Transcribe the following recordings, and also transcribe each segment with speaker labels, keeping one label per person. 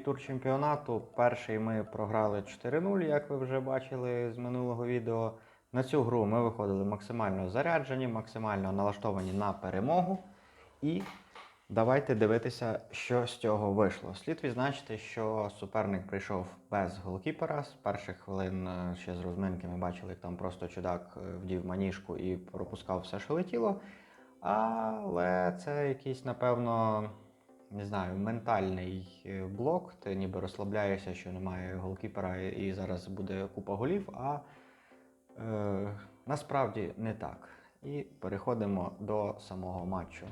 Speaker 1: другий тур чемпіонату. Перший ми програли 4-0, як ви вже бачили з минулого відео. На цю гру ми виходили максимально заряджені, максимально налаштовані на перемогу. І давайте дивитися, що з цього вийшло. Слід відзначити, що суперник прийшов без голкіпера. З перших хвилин е, ще з розминки ми бачили, як там просто чудак е, вдів маніжку і пропускав все, що летіло. Але це якийсь, напевно, не знаю, ментальний е, блок. Ти ніби розслабляєшся, що немає голкіпера і зараз буде купа голів, а е, насправді не так. І переходимо до самого матчу.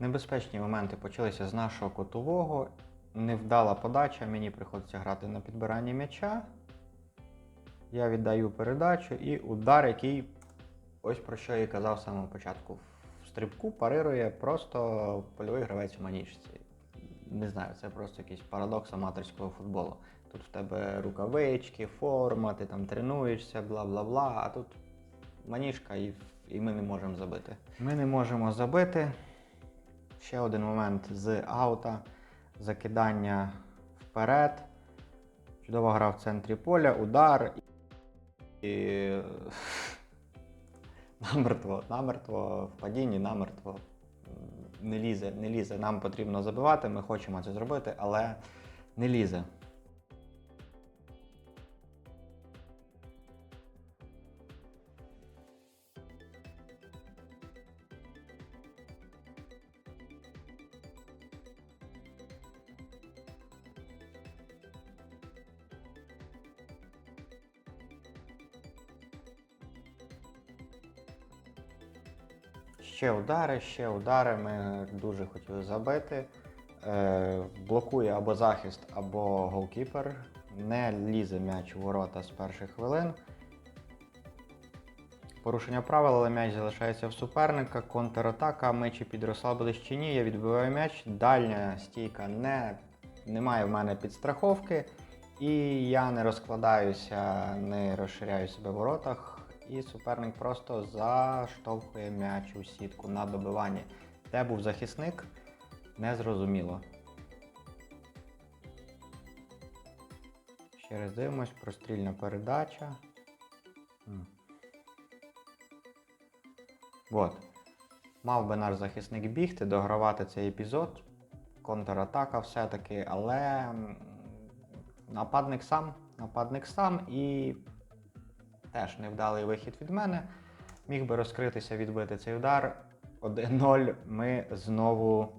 Speaker 1: Небезпечні моменти почалися з нашого котового. Невдала подача, мені приходиться грати на підбиранні м'яча. Я віддаю передачу і удар, який ось про що я і казав з самого початку. Стрибку парирує просто польовий гравець у манічці. Не знаю, це просто якийсь парадокс аматорського футболу. Тут в тебе рукавички, форма, ти там тренуєшся, бла бла бла. А тут маніжка і, і ми не можемо забити. Ми не можемо забити. Ще один момент з аута, закидання вперед. Чудова гра в центрі поля, удар. І намертво, намертво, в падінні, намертво. Не лізе, не лізе. Нам потрібно забивати, ми хочемо це зробити, але не лізе. Ще удари, ще удари. Ми дуже хотіли забити. Е, блокує або захист, або голкіпер. Не лізе м'яч у ворота з перших хвилин. Порушення правил, але м'яч залишається в суперника. Контратака, ми чи підрослабились чи ні. Я відбиваю м'яч. Дальня стійка не, немає в мене підстраховки. І я не розкладаюся, не розширяю себе в воротах. І суперник просто заштовхує м'яч у сітку на добиванні. Де був захисник, незрозуміло. Ще раз дивимось, прострільна передача. От. Мав би наш захисник бігти, догравати цей епізод. Контратака все-таки, але нападник сам, нападник сам і теж невдалий вихід від мене. Міг би розкритися, відбити цей удар. 1-0 ми знову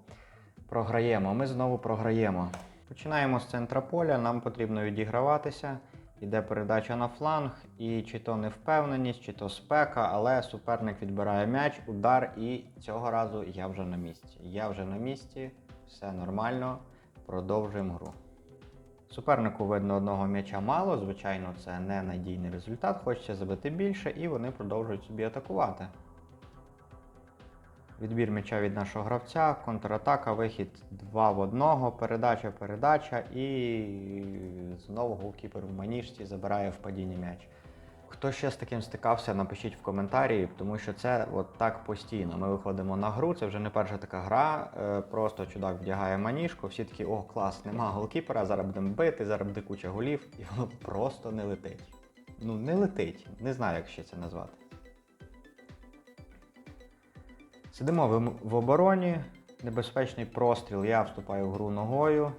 Speaker 1: програємо. Ми знову програємо. Починаємо з центра поля, нам потрібно відіграватися. Іде передача на фланг, і чи то невпевненість, чи то спека, але суперник відбирає м'яч, удар, і цього разу я вже на місці. Я вже на місці, все нормально, продовжуємо гру. Супернику видно одного м'яча мало, звичайно, це не надійний результат, хочеться забити більше, і вони продовжують собі атакувати. Відбір м'яча від нашого гравця, контратака, вихід 2 в 1, передача, передача і знову голкіпер в маніжці забирає в падінні м'яч. Хто ще з таким стикався, напишіть в коментарі, тому що це от так постійно. Ми виходимо на гру, це вже не перша така гра. е, Просто чудак вдягає маніжку, всі такі, о, клас, нема голкіпера, зараз будемо бити, зараз буде куча голів, і воно просто не летить. Ну, не летить. Не знаю, як ще це назвати. Сидимо в, в обороні, небезпечний простріл. Я вступаю в гру ногою,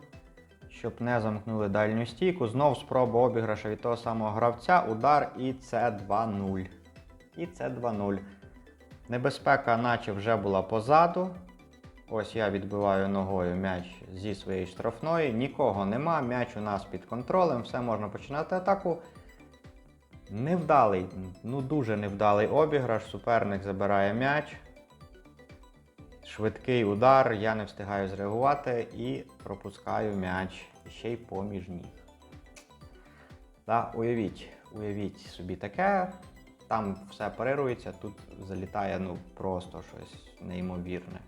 Speaker 1: щоб не замкнули дальню стійку. Знов спроба обіграша від того самого гравця, удар і це 2-0. І це 2-0. Небезпека, наче вже була позаду. Ось я відбиваю ногою м'яч зі своєї штрафної. Нікого нема, м'яч у нас під контролем, все можна починати атаку. Невдалий, ну дуже невдалий обіграш. Суперник забирає м'яч. Швидкий удар, я не встигаю зреагувати і пропускаю м'яч ще й поміж ніг. Да, уявіть, уявіть собі таке. Там все парирується, тут залітає ну просто щось неймовірне.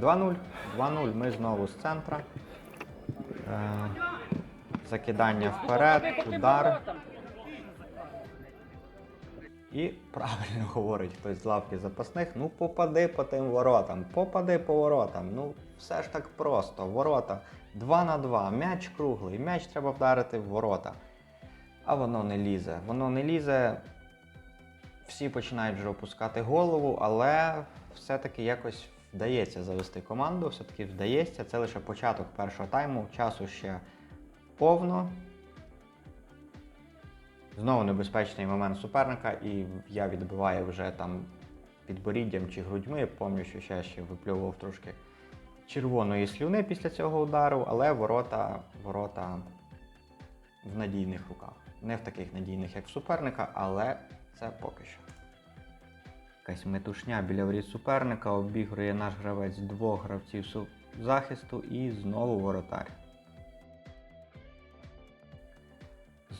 Speaker 1: 2-0. 2-0. Ми знову з центра. Е, закидання вперед, удар. І правильно говорить хтось з лавки запасних. Ну попади по тим воротам, попади по воротам. Ну все ж так просто. Ворота 2 на 2, м'яч круглий, м'яч треба вдарити в ворота. А воно не лізе. Воно не лізе. Всі починають вже опускати голову, але все-таки якось вдається завести команду, все-таки вдається. Це лише початок першого тайму, часу ще повно. Знову небезпечний момент суперника, і я відбиваю вже там підборіддям чи грудьми. Пам'ятаю, що ще, ще випльовував трошки червоної слюни після цього удару, але ворота, ворота в надійних руках. Не в таких надійних, як в суперника, але це поки що. Якась метушня біля воріт суперника обігрує наш гравець двох гравців захисту і знову воротар.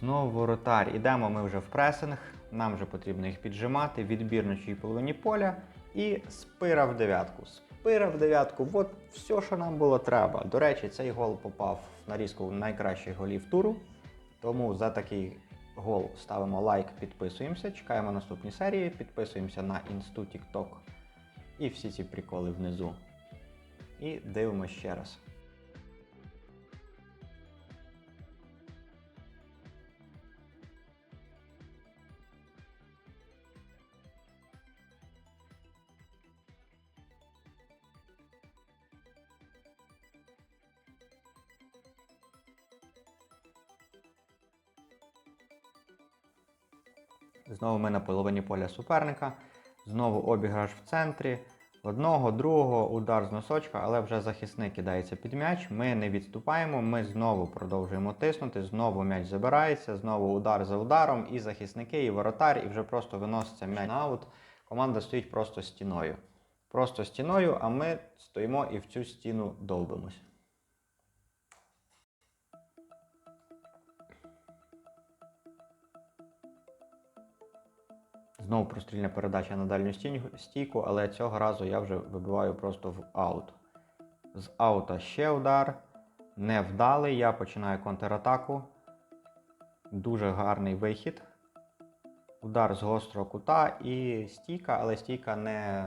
Speaker 1: Знову воротар. Ідемо ми вже в пресинг. Нам вже потрібно їх піджимати. Відбір на чиїй половині поля. І спира в дев'ятку. Спира в дев'ятку. От все, що нам було треба. До речі, цей гол попав в нарізку найкращих голів туру. Тому за такий гол ставимо лайк, підписуємося, чекаємо наступні серії, підписуємося на інсту TikTok і всі ці приколи внизу. І дивимося ще раз. Знову ми на половині поля суперника. Знову обіграш в центрі. Одного, другого, удар з носочка, але вже захисник кидається під м'яч. Ми не відступаємо, ми знову продовжуємо тиснути, знову м'яч забирається, знову удар за ударом, і захисники, і воротар, і вже просто виноситься м'яч на аут. Команда стоїть просто стіною. Просто стіною, а ми стоїмо і в цю стіну довбимось. Знову прострільна передача на дальню стійку, але цього разу я вже вибиваю просто в аут. З аута ще удар. Невдалий. Я починаю контратаку. Дуже гарний вихід. Удар з гострого кута і стійка, але стійка не,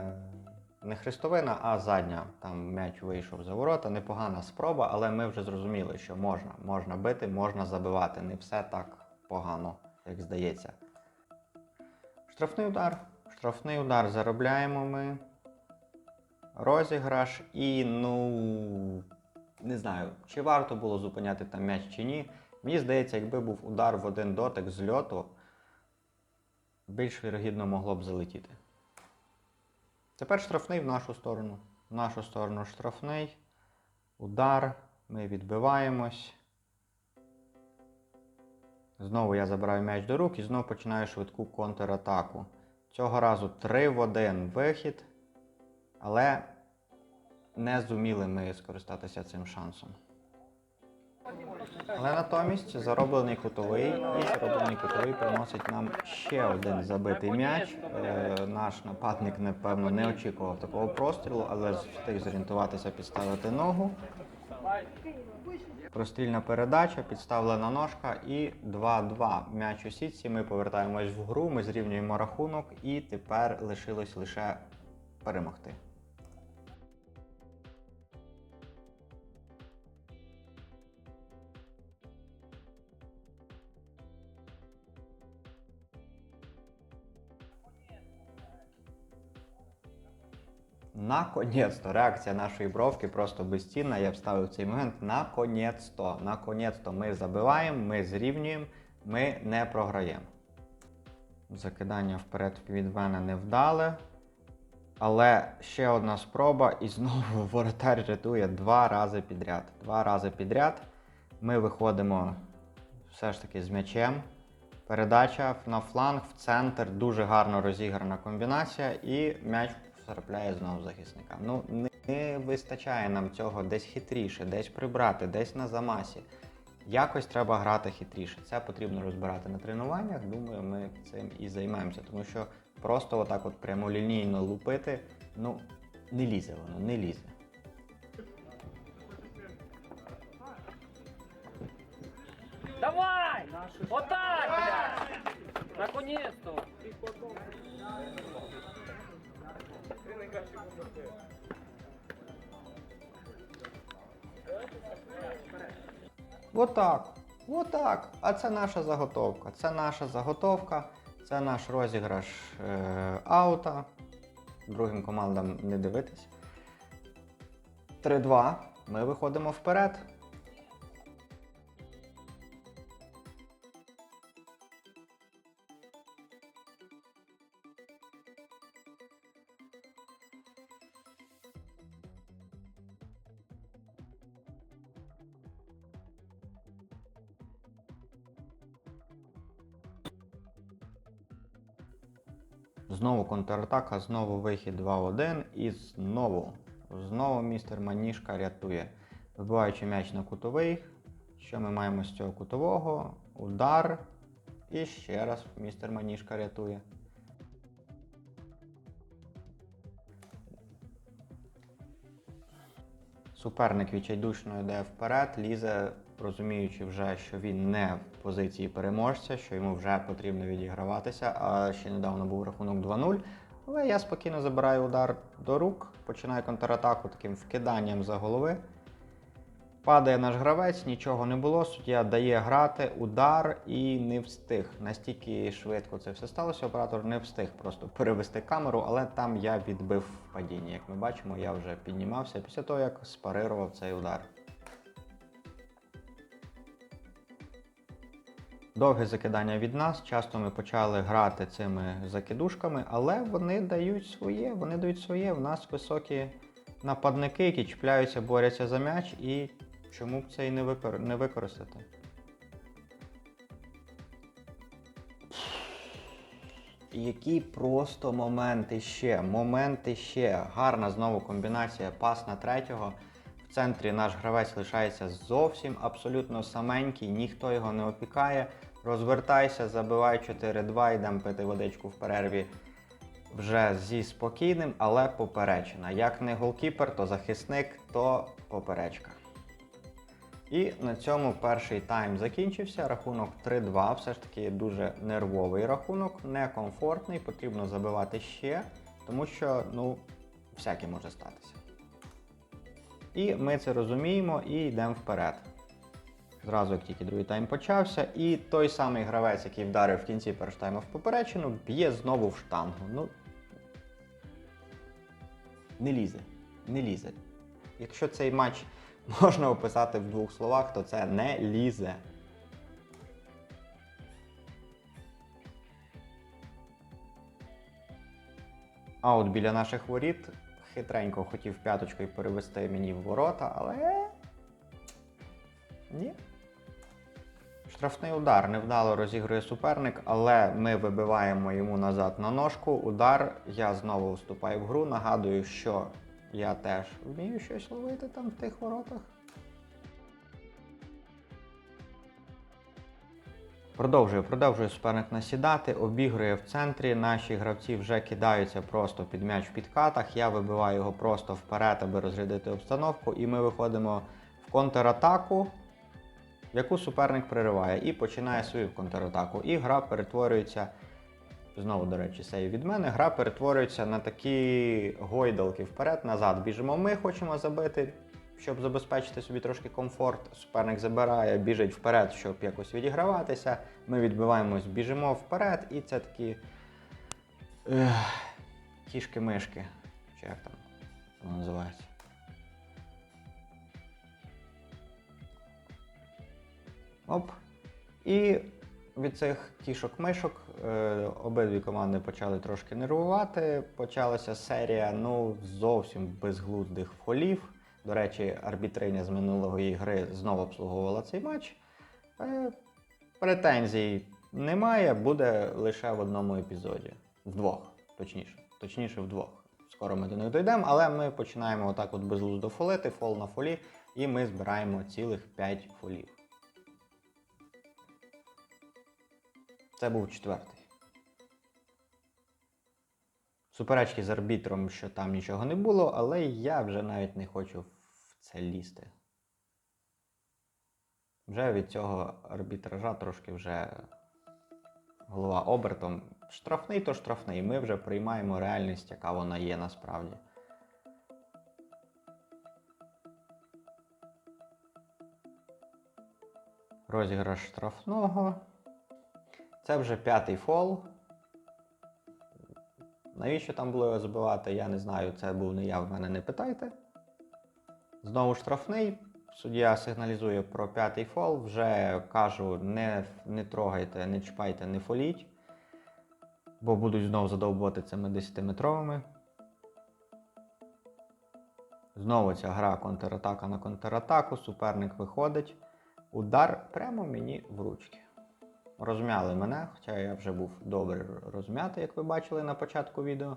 Speaker 1: не хрестовина, а задня. Там м'яч вийшов за ворота. Непогана спроба, але ми вже зрозуміли, що можна. Можна бити, можна забивати. Не все так погано, як здається. Штрафний удар. Штрафний удар заробляємо ми. Розіграш і, ну. Не знаю, чи варто було зупиняти там м'яч чи ні. Мені здається, якби був удар в один дотик з льоту, більш вірогідно могло б залетіти. Тепер штрафний в нашу сторону. В нашу сторону штрафний. Удар. Ми відбиваємось. Знову я забираю м'яч до рук і знову починаю швидку контратаку. Цього разу 3 в 1 вихід, але не зуміли ми скористатися цим шансом. Але натомість зароблений кутовий і зароблений кутовий приносить нам ще один забитий м'яч. Е, наш нападник, напевно, не очікував такого прострілу, але встиг зорієнтуватися, підставити ногу. Прострільна передача, підставлена ножка і 2-2. М'яч у сітці. Ми повертаємось в гру, ми зрівнюємо рахунок і тепер лишилось лише перемогти. Наконець-то реакція нашої бровки просто безцінна. Я вставив цей момент. Наконець-то. Наконець-то ми забиваємо, ми зрівнюємо, ми не програємо. Закидання вперед від мене невдале. Але ще одна спроба, і знову воротар рятує два рази підряд. Два рази підряд. Ми виходимо все ж таки з м'ячем. Передача на фланг, в центр, дуже гарно розіграна комбінація, і м'яч потрапляє знову захисника. Ну, не, вистачає нам цього десь хитріше, десь прибрати, десь на замасі. Якось треба грати хитріше. Це потрібно розбирати на тренуваннях. Думаю, ми цим і займемося, тому що просто отак от прямолінійно лупити, ну, не лізе воно, не лізе.
Speaker 2: Давай! Вот так, блядь! Наконец-то!
Speaker 1: Отак. Отак. А це наша заготовка. Це наша заготовка, це наш розіграш е, аута. Другим командам не дивитись. 3-2. Ми виходимо вперед. Контратака, знову вихід 2-1 і знову. Знову містер Манішка рятує. Вибиваючи м'яч на кутовий. Що ми маємо з цього кутового? Удар. І ще раз містер Манішка рятує. Суперник відчайдушно йде вперед, лізе, розуміючи вже, що він не в позиції переможця, що йому вже потрібно відіграватися, а ще недавно був рахунок 2-0. Але я спокійно забираю удар до рук, починаю контратаку таким вкиданням за голови. Падає наш гравець, нічого не було. Суддя дає грати, удар і не встиг. Настільки швидко це все сталося. Оператор не встиг просто перевести камеру, але там я відбив падіння. Як ми бачимо, я вже піднімався після того, як спарирував цей удар. Довге закидання від нас. Часто ми почали грати цими закидушками, але вони дають своє. Вони дають своє. В нас високі нападники, які чіпляються, борються за м'яч, і чому б це і не, викор... використати? Які просто моменти ще, моменти ще. Гарна знову комбінація пас на третього. В центрі наш гравець лишається зовсім абсолютно саменький, ніхто його не опікає. Розвертайся, забивай 4-2, йдемо пити водичку в перерві вже зі спокійним, але поперечина. Як не голкіпер, то захисник, то поперечка. І на цьому перший тайм закінчився. Рахунок 3-2. Все ж таки дуже нервовий рахунок, некомфортний, потрібно забивати ще, тому що ну, всяке може статися. І ми це розуміємо і йдемо вперед. Зразу, як тільки другий тайм почався, і той самий гравець, який вдарив в кінці першого тайму в поперечину, б'є знову в штангу. Ну, не лізе. Не лізе. Якщо цей матч можна описати в двох словах, то це не лізе. А от біля наших воріт хитренько хотів п'яточкою перевести мені в ворота, але. Ні. Штрафний удар невдало розігрує суперник, але ми вибиваємо йому назад на ножку. Удар. Я знову вступаю в гру. Нагадую, що я теж вмію щось ловити там в тих воротах. Продовжує, продовжує суперник насідати, обігрує в центрі. Наші гравці вже кидаються просто під м'яч в підкатах. Я вибиваю його просто вперед, аби розрядити обстановку, і ми виходимо в контратаку, яку суперник пририває, і починає свою контратаку. І гра перетворюється. Знову, до речі, сейв від мене. Гра перетворюється на такі гойдалки вперед-назад. Біжимо ми, хочемо забити, щоб забезпечити собі трошки комфорт. Суперник забирає, біжить вперед, щоб якось відіграватися. Ми відбиваємось, біжимо вперед, і це такі кішки-мишки. Чи як там називається? Оп. І від цих кішок-мишок е, обидві команди почали трошки нервувати. Почалася серія ну, зовсім безглуздих фолів. До речі, арбітриня з минулої гри знову обслуговувала цей матч. Е, претензій немає, буде лише в одному епізоді. Вдвох, точніше. Точніше, вдвох. Скоро ми до них дійдемо, але ми починаємо отак от безглуздо фолити, фол на фолі, і ми збираємо цілих 5 фолів. Це був четвертий. Суперечки з арбітром, що там нічого не було, але я вже навіть не хочу в це лізти. Вже від цього арбітража трошки вже голова обертом. Штрафний то штрафний. Ми вже приймаємо реальність, яка вона є насправді. Розіграш штрафного. Це вже п'ятий фол. Навіщо там було його забивати, я не знаю. Це був не я, в мене не питайте. Знову штрафний. Суддя сигналізує про п'ятий фол. Вже кажу, не, не трогайте, не чіпайте, не фоліть. Бо будуть знову задовбати цими 10-метровими. Знову ця гра контратака на контратаку. Суперник виходить. Удар прямо мені в ручки. Розмяли мене, хоча я вже був добре розм'ятий, як ви бачили на початку відео.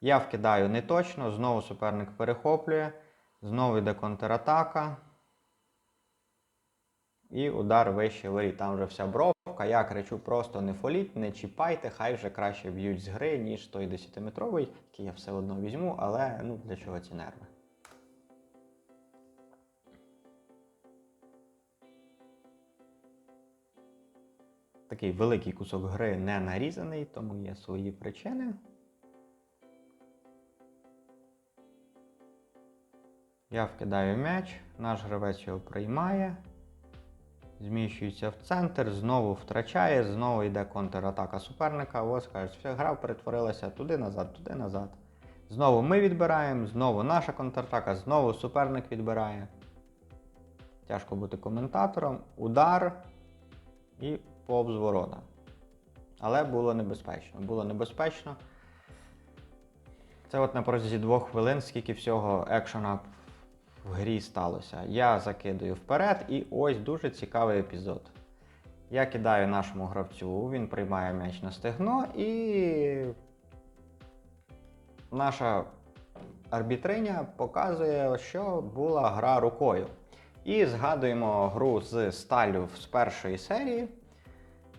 Speaker 1: Я вкидаю не точно, знову суперник перехоплює, знову йде контратака. І удар вище воріт. Там вже вся бровка. Я кричу просто не фоліть, не чіпайте, хай вже краще б'ють з гри, ніж той 10-метровий, який я все одно візьму, але ну, для чого ці нерви? Такий великий кусок гри не нарізаний, тому є свої причини. Я вкидаю м'яч, наш гравець його приймає, зміщується в центр, знову втрачає, знову йде контратака суперника. Ось кажуть, вся гра перетворилася туди-назад, туди-назад. Знову ми відбираємо, знову наша контратака, знову суперник відбирає. Тяжко бути коментатором. Удар і повз ворота. Але було небезпечно. Було небезпечно. Це от на протязі двох хвилин, скільки всього екшена в грі сталося. Я закидую вперед, і ось дуже цікавий епізод. Я кидаю нашому гравцю, він приймає м'яч на стегно, і наша арбітриня показує, що була гра рукою. І згадуємо гру з сталю з першої серії,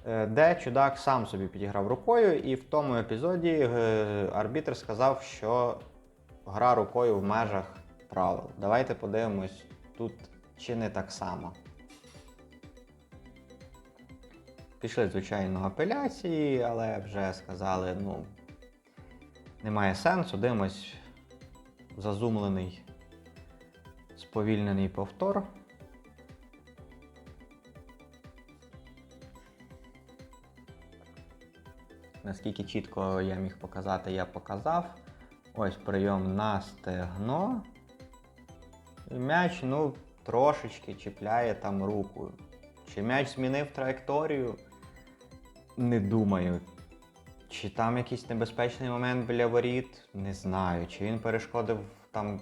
Speaker 1: де чудак сам собі підіграв рукою, і в тому епізоді е, арбітр сказав, що гра рукою в межах правил. Давайте подивимось тут чи не так само. Пішли, звичайно, апеляції, але вже сказали, ну, немає сенсу. Дивимось зазумлений, сповільнений повтор. Наскільки чітко я міг показати, я показав. Ось прийом на стегно. І м'яч, ну, трошечки чіпляє там руку. Чи м'яч змінив траєкторію? Не думаю. Чи там якийсь небезпечний момент біля воріт? Не знаю. Чи він перешкодив там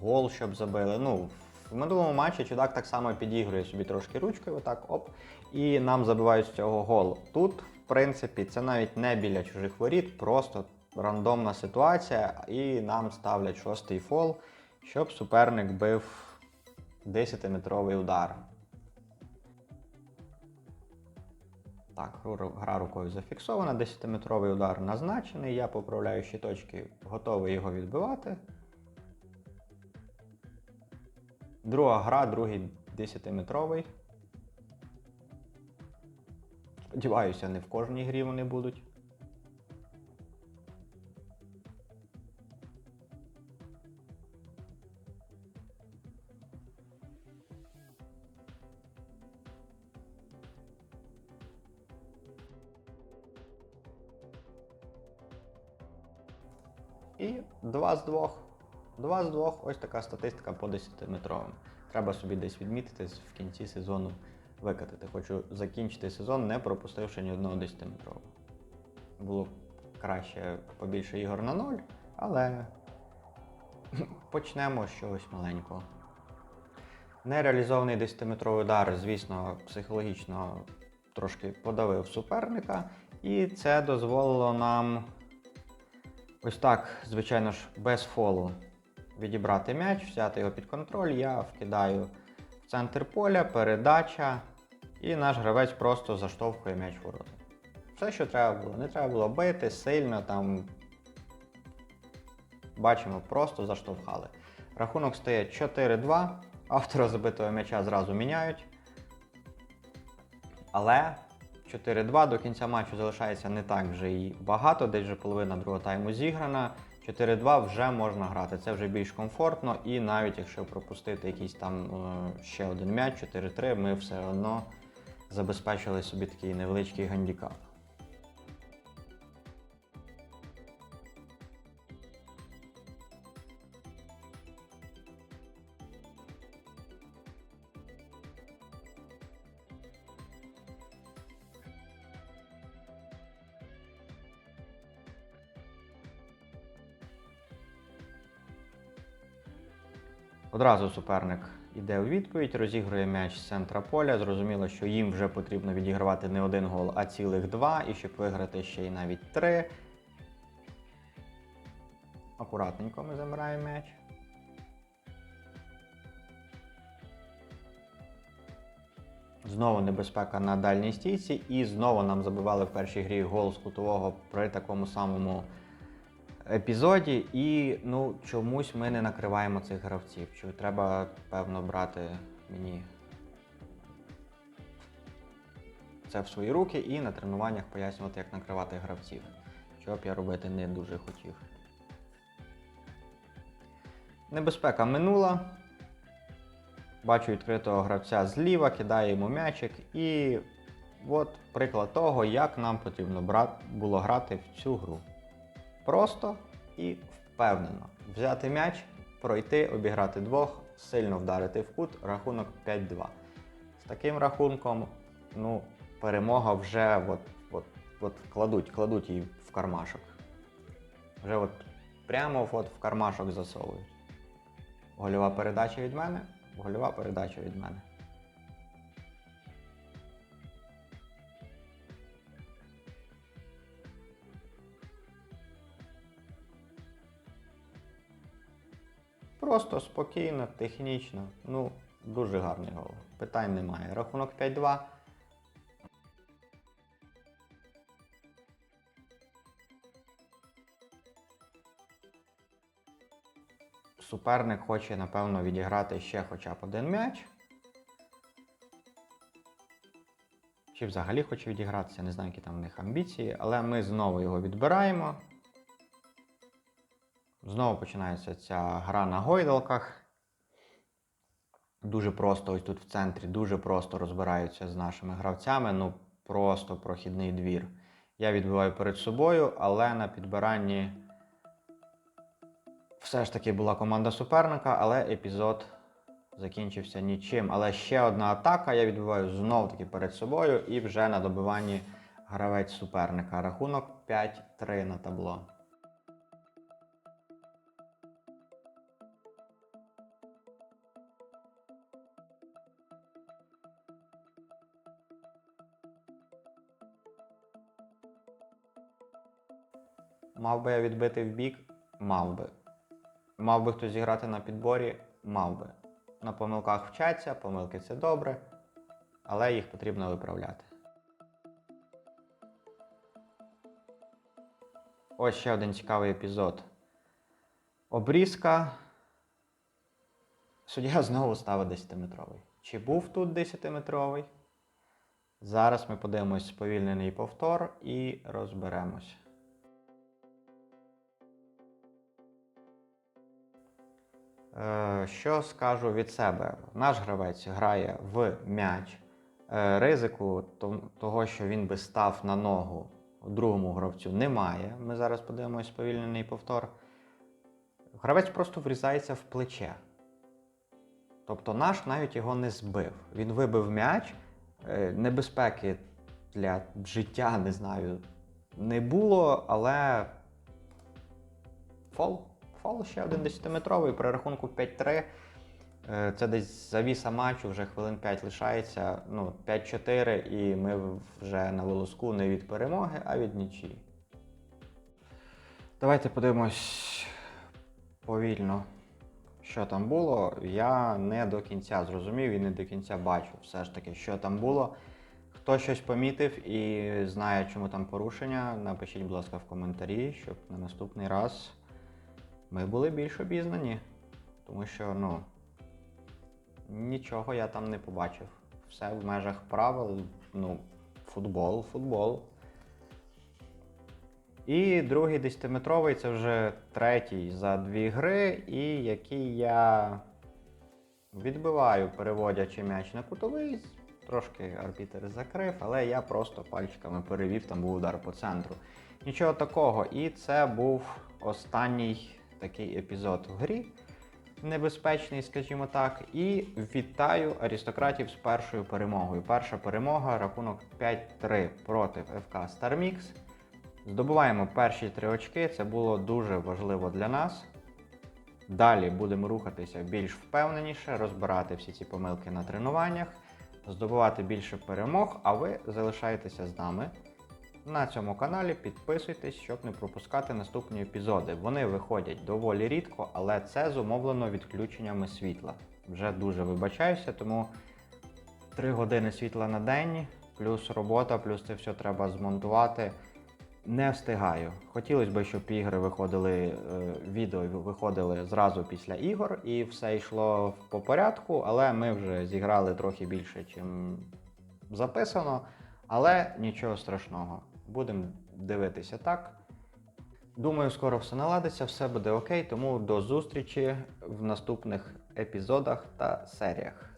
Speaker 1: гол, щоб забили. Ну, в минулому матчі чудак так само підігрує собі трошки ручкою, отак, оп, і нам забивають з цього голу. Тут, принципі, це навіть не біля чужих воріт, просто рандомна ситуація, і нам ставлять шостий фол, щоб суперник бив 10-метровий удар. Так, гра рукою зафіксована, 10-метровий удар назначений. Я поправляю щиточки, готовий його відбивати. Друга гра, другий 10-метровий. Сподіваюся, не в кожній грі вони будуть. І два з двох. Два з двох, ось така статистика по 10-метровим. Треба собі десь відмітити в кінці сезону викатати. Хочу закінчити сезон, не пропустивши ні одного 10-метрового. Було краще побільше ігор на ноль, але почнемо з чогось маленького. Нереалізований 10-метровий удар, звісно, психологічно трошки подавив суперника, і це дозволило нам ось так, звичайно ж, без фолу відібрати м'яч, взяти його під контроль. Я вкидаю в центр поля, передача, і наш гравець просто заштовхує м'яч в ворота. Все, що треба було. Не треба було бити сильно там. Бачимо, просто заштовхали. Рахунок стає 4-2. Автора забитого м'яча зразу міняють. Але 4-2 до кінця матчу залишається не так вже і багато, десь вже половина другого тайму зіграна. 4-2 вже можна грати. Це вже більш комфортно, і навіть якщо пропустити якийсь там е, ще один м'яч, 4-3, ми все одно забезпечили собі такий невеличкий гандікап. Одразу суперник іде у відповідь, розігрує м'яч з центра поля. Зрозуміло, що їм вже потрібно відігравати не один гол, а цілих два, і щоб виграти ще й навіть три. Акуратненько ми забираємо м'яч. Знову небезпека на дальній стійці, і знову нам забивали в першій грі гол з кутового при такому самому епізоді. І ну, чомусь ми не накриваємо цих гравців. Чи треба, певно, брати мені це в свої руки і на тренуваннях пояснювати, як накривати гравців. Що б я робити не дуже хотів. Небезпека минула. Бачу відкритого гравця зліва, кидає йому м'ячик. І от приклад того, як нам потрібно було грати в цю гру. Просто і впевнено. Взяти м'яч, пройти, обіграти двох, сильно вдарити в кут, рахунок 5-2. З таким рахунком, ну, перемога вже от, от, от кладуть, кладуть її в кармашок. Вже от прямо от в кармашок засовують. Гольова передача від мене, гольова передача від мене. Просто спокійно, технічно. Ну, дуже гарний гол. Питань немає. Рахунок 5-2. Суперник хоче, напевно, відіграти ще хоча б один м'яч. Чи взагалі хоче відігратися, не знаю, які там в них амбіції, але ми знову його відбираємо. Знову починається ця гра на гойдалках. Дуже просто ось тут в центрі, дуже просто розбираються з нашими гравцями. Ну, просто прохідний двір. Я відбиваю перед собою, але на підбиранні все ж таки була команда суперника, але епізод закінчився нічим. Але ще одна атака. Я відбиваю знов таки перед собою і вже на добиванні гравець суперника. Рахунок 5-3 на табло. Мав би я відбити в бік? Мав би. Мав би хтось зіграти на підборі? Мав би. На помилках вчаться, помилки це добре, але їх потрібно виправляти. Ось ще один цікавий епізод. Обрізка. Суддя знову ставить 10-метровий. Чи був тут 10-метровий? Зараз ми подивимось сповільнений повтор і розберемось. Що скажу від себе? Наш гравець грає в м'яч. Е, Ризику того, що він би став на ногу другому гравцю, немає. Ми зараз подивимось сповільнений повтор. Гравець просто врізається в плече. Тобто наш навіть його не збив. Він вибив м'яч, е, небезпеки для життя, не знаю, не було, але фол. Фол ще один 10-метровий при рахунку 5-3. Е, Це десь завіса матчу, вже хвилин 5 лишається. Ну, 5-4, і ми вже на волоску не від перемоги, а від нічії. Давайте подивимось повільно, що там було. Я не до кінця зрозумів і не до кінця бачу все ж таки, що там було. Хто щось помітив і знає, чому там порушення, напишіть, будь ласка, в коментарі, щоб на наступний раз ми були більш обізнані. Тому що, ну, нічого я там не побачив. все в межах правил. Ну, футбол, футбол. І другий 10-метровий це вже третій за дві гри, і який я відбиваю, переводячи м'яч на кутовий. Трошки арбітер закрив, але я просто пальчиками перевів, там був удар по центру. Нічого такого. І це був останній такий епізод в грі. Небезпечний, скажімо так. І вітаю аристократів з першою перемогою. Перша перемога, рахунок 5-3 проти ФК StarMix. Здобуваємо перші три очки. Це було дуже важливо для нас. Далі будемо рухатися більш впевненіше, розбирати всі ці помилки на тренуваннях, здобувати більше перемог, а ви залишайтеся з нами на цьому каналі. Підписуйтесь, щоб не пропускати наступні епізоди. Вони виходять доволі рідко, але це зумовлено відключеннями світла. Вже дуже вибачаюся, тому 3 години світла на день, плюс робота, плюс це все треба змонтувати. Не встигаю. Хотілося б, щоб ігри виходили, е, відео виходили зразу після ігор, і все йшло по порядку, але ми вже зіграли трохи більше, чим записано. Але нічого страшного. Будемо дивитися так. Думаю, скоро все наладиться, все буде окей, тому до зустрічі в наступних епізодах та серіях.